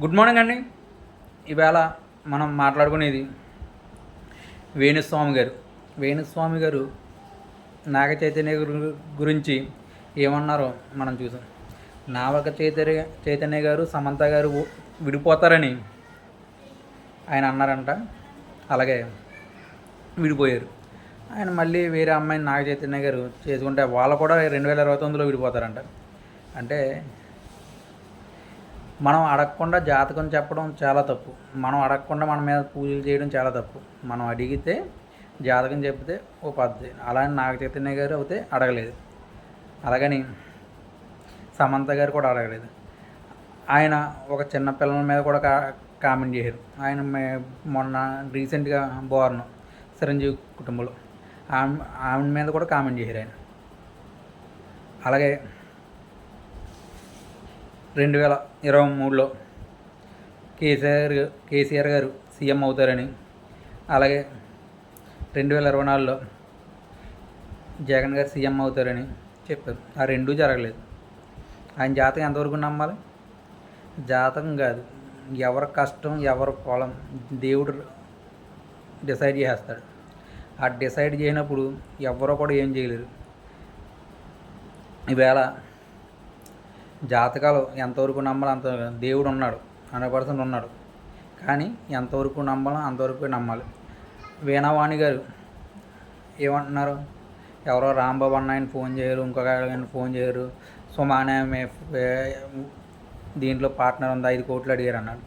Good morning అండి. ఈవేళ మనం మాట్లాడుకునేది వేణుస్వామి గారు. వేణుస్వామి గారు నాగ చైతన్య గురించి ఏమన్నారో మనం చూసాం నావక చైతన్య చైతన్య గారు సమంత గారు విడిపోతారని ఆయన అన్నారంట. అలాగే విడిపోయారు. ఆయన మళ్ళీ వేరే అమ్మాయిని నాగ చైతన్య గారు చేసుకుంటే వాళ్ళు కూడా రెండు వేల ఇరవై తొమ్మిదిలో విడిపోతారంట. అంటే మనం అడగకుండా జాతకం చెప్పడం చాలా తప్పు. మనం అడగకుండా మన మీద పూజలు చేయడం చాలా తప్పు. మనం అడిగితే జాతకం చెప్తే ఓ పద్ధతి. అలా నాగ చైతన్య గారు అయితే అడగలేదు. అలాగని సమంత గారు కూడా అడగలేదు. ఆయన ఒక చిన్న పిల్లల మీద కూడా కా కామెంట్ చేశారు ఆయన మే- మొన్న రీసెంట్గా బోర్న్ చిరంజీవి కుటుంబంలో. ఆమె ఆమె మీద కూడా కామెంట్ చేశారు ఆయన. అలాగే రెండు వేల ఇరవై మూడులో కేసీఆర్ కేసీఆర్ గారు సీఎం అవుతారని. అలాగే రెండు వేల ఇరవై నాలుగులో జగన్ గారు సీఎం అవుతారని చెప్పారు. ఆ రెండూ జరగలేదు. ఆయన జాతకం ఎంతవరకు నమ్మాలి? జాతకం కాదు. ఎవరి కష్టం ఎవరి పొలం దేవుడు డిసైడ్ చేసేస్తాడు. ఆ డిసైడ్ చేయనప్పుడు ఎవరో కూడా ఏం చేయలేరు. ఈవేళ జాతకాలు ఎంతవరకు నమ్మాలి అంత దేవుడు ఉన్నాడు. హండ్రెడ్ పర్సెంట్ ఉన్నాడు. కానీ ఎంతవరకు నమ్మాలో అంతవరకు నమ్మాలి. వీణావాణి గారు ఏమంటున్నారు? ఎవరో రాంబాబు అన్న ఆయన ఫోన్ చేయరు ఇంకొక ఆయన ఫోన్ చేయరు. సుమానే దీంట్లో పార్ట్నర్ ఉంది ఐదు కోట్లు అడిగారు అన్నాడు.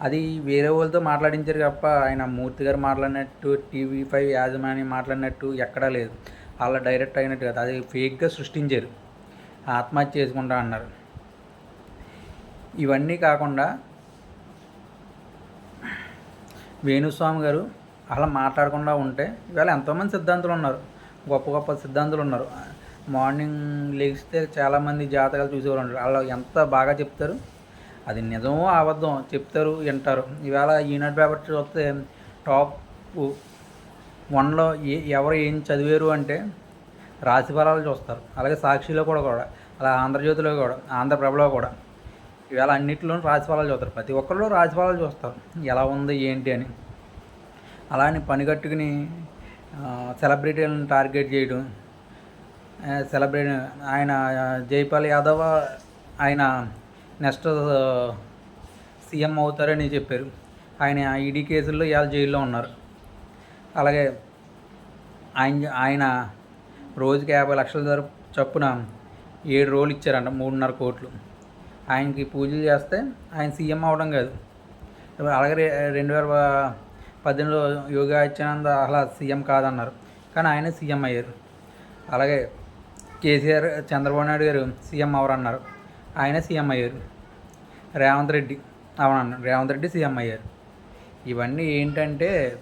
అది వేరే వాళ్ళతో మాట్లాడించారు తప్ప ఆయన మూర్తి గారు మాట్లాడినట్టు టీవీ ఫైవ్ యాజమాని మాట్లాడినట్టు ఎక్కడా లేదు. వాళ్ళ డైరెక్ట్ అయినట్టు కదా. అది ఫేక్గా సృష్టించారు. ఆత్మహత్య చేసుకుంటా అన్నారు. ఇవన్నీ కాకుండా వేణుస్వామి గారు అలా మాట్లాడకుండా ఉంటే ఇవాళ ఎంతోమంది సిద్ధాంతులు ఉన్నారు. గొప్ప గొప్ప సిద్ధాంతులు ఉన్నారు. మార్నింగ్ లేస్తే చాలామంది జాతకాలు చూసేవాళ్ళు ఉంటారు. వాళ్ళు ఎంత బాగా చెప్తారు? అది నిజమో అబద్ధం చెప్తారు వింటారు. ఈవేళ ఈనాడు పేపర్ చూస్తే టాప్ వన్లో ఏ ఎవరు ఏం చదివారు అంటే రాశి ఫలాలు చూస్తారు. అలాగే సాక్షిలో కూడా కూడా. అలా ఆంధ్రజ్యోతిలో కూడా ఆంధ్రప్రభలో కూడా. ఇవాళ అన్నింటిలోనూ రాశి చూస్తారు. ప్రతి ఒక్కళ్ళు రాశి చూస్తారు. ఎలా ఉంది ఏంటి అని. అలానే పని కట్టుకుని సెలబ్రిటీలను టార్గెట్ చేయడం. సెలబ్రిటీ ఆయన జైపాల్ యాదవ్ ఆయన నెక్స్ట్ సీఎం అవుతారని చెప్పారు. ఆయన ఈడీ కేసుల్లో ఇవాళ జైల్లో ఉన్నారు. అలాగే ఆయన ఆయన రోజుకి యాభై లక్షల ధర చొప్పున ఏడు రోజులు ఇచ్చారంట మూడున్నర కోట్లు. ఆయనకి పూజలు చేస్తే ఆయన సీఎం అవడం కాదు. అలాగే రెండు వేల పద్దెనిమిదిలో యోగి ఆదిత్యానంద్ అలా సీఎం కాదన్నారు. కానీ ఆయన సీఎం అయ్యారు. అలాగే కేసీఆర్ చంద్రబాబు నాయుడు గారు సీఎం అవరన్నారు. ఆయన సీఎం అయ్యారు. రేవంత్ రెడ్డి అవనన్నారు. రేవంత్ రెడ్డి సీఎం అయ్యారు. ఇవన్నీ ఏంటంటే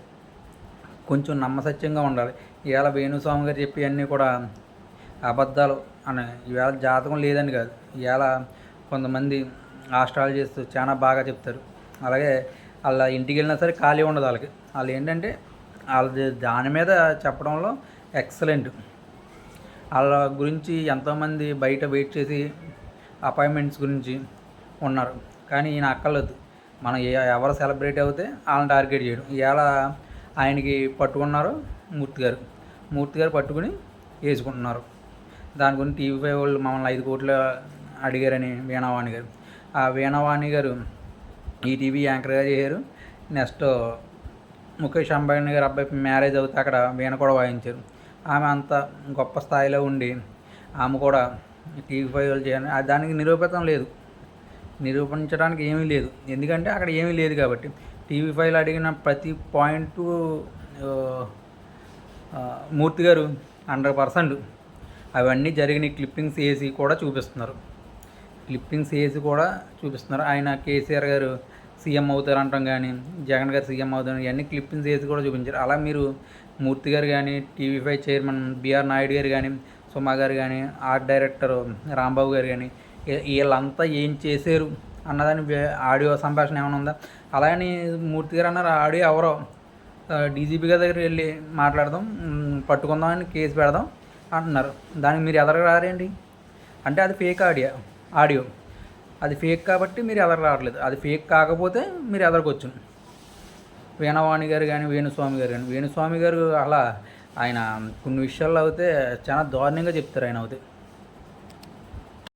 కొంచెం నమ్మసత్యంగా ఉండాలి. ఇవాళ వేణుస్వామి గారు చెప్పి అన్నీ కూడా అబద్ధాలు. అని ఇవాళ జాతకం లేదని కాదు. ఇవాళ కొంతమంది ఆస్ట్రాలజిస్ట్ చాలా బాగా చెప్తారు. అలాగే వాళ్ళ ఇంటికి వెళ్ళినా సరే ఖాళీ ఉండదు వాళ్ళకి. వాళ్ళు ఏంటంటే వాళ్ళ దాని మీద చెప్పడంలో ఎక్సలెంట్. వాళ్ళ గురించి ఎంతోమంది బయట వెయిట్ చేసి అపాయింట్మెంట్స్ గురించి ఉన్నారు. కానీ ఈయన అక్కర్లేదు. మనం ఎవరు సెలబ్రేట్ అవుతే వాళ్ళని టార్గెట్ చేయడం. ఇవాళ ఆయనకి పట్టుకున్నారు మూర్తి గారు. మూర్తి గారు పట్టుకుని వేసుకుంటున్నారు. దాని గురించి టీవీ వాళ్ళు మమ్మల్ని ఐదు కోట్ల అడిగారని వీణావాణి గారు. ఆ వీణావాణి గారు ఈటీవీ యాంకర్గా చేశారు. నెక్స్ట్ ముఖేష్ అంబానీ గారు అబ్బాయి మ్యారేజ్ అవుతే అక్కడ వీణ కూడా వాయించారు. ఆమె అంత గొప్ప స్థాయిలో ఉండి ఆమె కూడా టీవీ ఫైవ్ చేయాలి దానికి నిరూపితం లేదు. నిరూపించడానికి ఏమీ లేదు. ఎందుకంటే అక్కడ ఏమీ లేదు కాబట్టి. టీవీ ఫైవ్లో అడిగిన ప్రతి పాయింట్ మూర్తి గారు హండ్రెడ్ పర్సెంట్ అవన్నీ జరిగిన క్లిప్పింగ్స్ వేసి కూడా చూపిస్తున్నారు. క్లిప్పింగ్స్ వేసి కూడా చూపిస్తున్నారు. ఆయన కేసీఆర్ గారు సీఎం అవుతారు అంటాం కానీ జగన్ గారు సీఎం అవుతారు ఇవన్నీ క్లిప్పింగ్స్ వేసి కూడా చూపించారు. అలా మీరు మూర్తి గారు కానీ TV five chairman BR Naidu garu కానీ సుమా గారు కానీ ఆర్ట్ డైరెక్టర్ రాంబాబు గారు కానీ వీళ్ళంతా ఏం చేశారు అన్నదాని ఆడియో సంభాషణ ఏమైనా ఉందా? అలాగని మూర్తి గారు అన్నారు ఆడియో ఎవరో డీజీపీ గారి దగ్గర వెళ్ళి మాట్లాడదాం పట్టుకుందామని కేసు పెడదాం అంటున్నారు. దానికి మీరు ఎదరగా రారేంటి అంటే అది ఫేక్ ఆడియో. ఆడియో. అది ఫేక్ కాబట్టి మీరు ఎదర రావట్లేదు. అది ఫేక్ కాకపోతే మీరు ఎదరికి వీణవాణి గారు కానీ వేణుస్వామి గారు కానీ వేణుస్వామి గారు అలా ఆయన కొన్ని విషయాల్లో అయితే చాలా దారుణంగా చెప్తారు ఆయన అయితే.